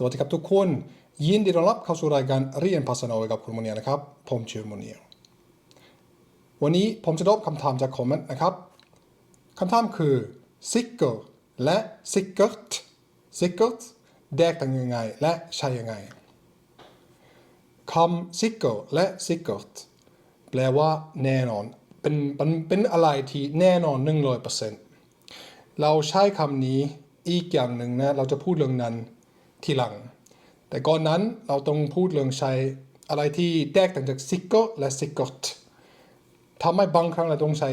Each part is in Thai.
สวัสดีครับทุกคน ยินดีต้อนรับเข้าสู่รายการเรียนภาษาโนกับคุณโมเนียนะครับ ผมชื่อโมเนียวันนี้ผมจะตอบคำถามจากคอมเมนต์นะครับคำถามคือ sicker และ sickert sickert แยกต่างยังไงและใช้ยังไงคำ sicker และ sickert แปลว่าแน่นอน เป็นเป็นเป็นอะไรที่แน่นอน100%เราใช้คำนี้อีกอย่างหนึ่งนะ เราจะพูดเรื่องนั้น ทีหลัง แต่ก่อนนั้นเราต้องพูดเรื่องใช้อะไรที่แตกต่างจากซิกโกและซิกกอตทำให้บางครั้งเราต้องใช้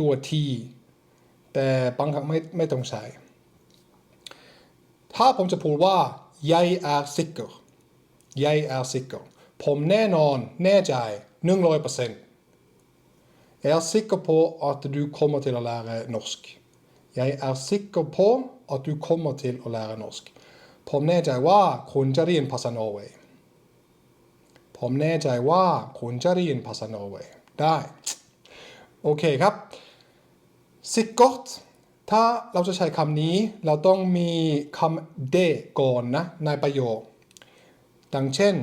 ตัวทีแต่บางครั้งไม่ไม่ต้องใช้ ถ้าผมจะพูดว่า jeg er sikker jeg er sikker ผมแน่นอนแน่ใจหนึ่งร้อยเปอร์เซ็นต์ Jeg er sikker på at du kommer til å lære norsk. Jeg er sikker på at du kommer til å lære norsk. ผมแน่ใจว่าคุณจะเรียนภาษาโนเวย์ผมแน่ใจว่าคุณจะเรียนภาษาโนเวย์ได้ โอเคครับ sikkert ถ้าเราจะใช้คำนี้เราต้องมีคำ de ก่อนนะ ในประโยค ดังเช่น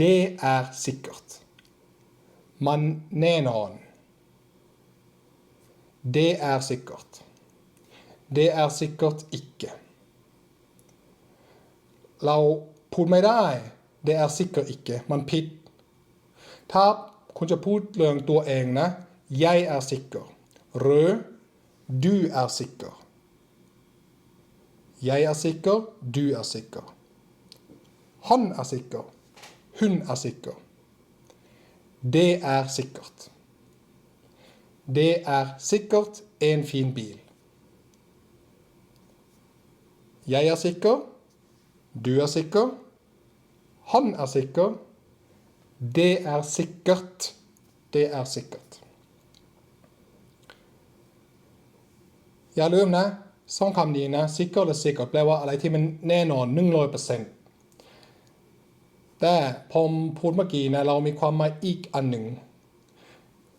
de er sikkert มันแน่นอน de er sikkert. de er sikkert ikke. เราพูดไม่ได้ Det er sikkert ikke มันผิด ถ้าคุณจะพูดเรื่องตัวเองนะ Jeg er sikker หรือ Du er sikker Jeg er sikker Du er sikker Han er sikker Hun er sikker Det er sikkert Det er sikkert en fin bil. Jeg er sikker. Du er sikker. Han er sikker. Det er sikkert. Det er sikkert. อย่าลืมนะสองคำนี้นะ sikker และ sikkert แปลว่าอะไรที่มันแน่นอน100%แต่ผมพูดเมื่อกี้นะ เรามีความหมายอีกอันหนึ่ง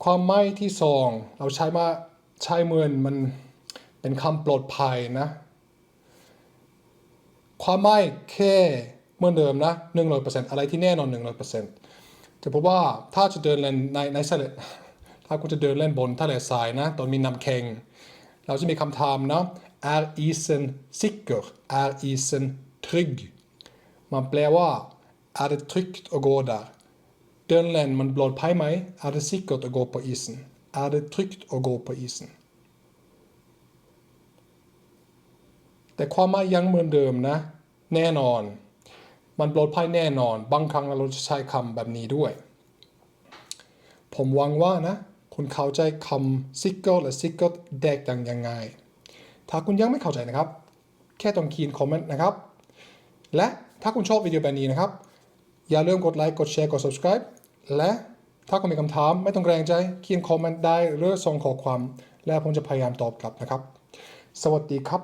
ความหมายที่สอง เราใช้มาใช้เมือนมันเป็นคำปลอดภัยนะ ความหมายแค่เหมือนเดิมนะหนึ่งร้อยเปอร์เซ็นต์อะไรที่แน่นอนหนึ่งร้อยเปอร์เซ็นต์จะพบว่าถ้าจะเดินเล่นในในทะเลถ้าคุณจะเดินเล่นบนทะเลทรายนะตอนมีน้ำแข็งเราจะมีคำถามนะ er isen sikker er isen trygg มันแปลว่า er det trygt å gå der เดินเล่นมันปลอดภัยไหม Er det sikkert å gå på isen? Er det trygt å gå på isen? แต่ความหมายยังเหมือนเดิมนะ แน่นอน มันปลอดภัยแน่นอน บางครั้งเราจะใช้คำแบบนี้ด้วย ผมหวังว่านะคุณเข้าใจคำ sicker และ sicker แตกต่างยังไง ถ้าคุณยังไม่เข้าใจนะครับ แค่ต้องเขียนคอมเมนต์นะครับ และถ้าคุณชอบวิดีโอแบบนี้นะครับ อย่าลืมกดไลค์ กดแชร์ กด subscribe และถ้าคุณมีคำถามไม่ต้องเกรงใจเขียนคอมเมนต์ได้หรือส่งข้อความ และผมจะพยายามตอบกลับนะครับ สวัสดีครับ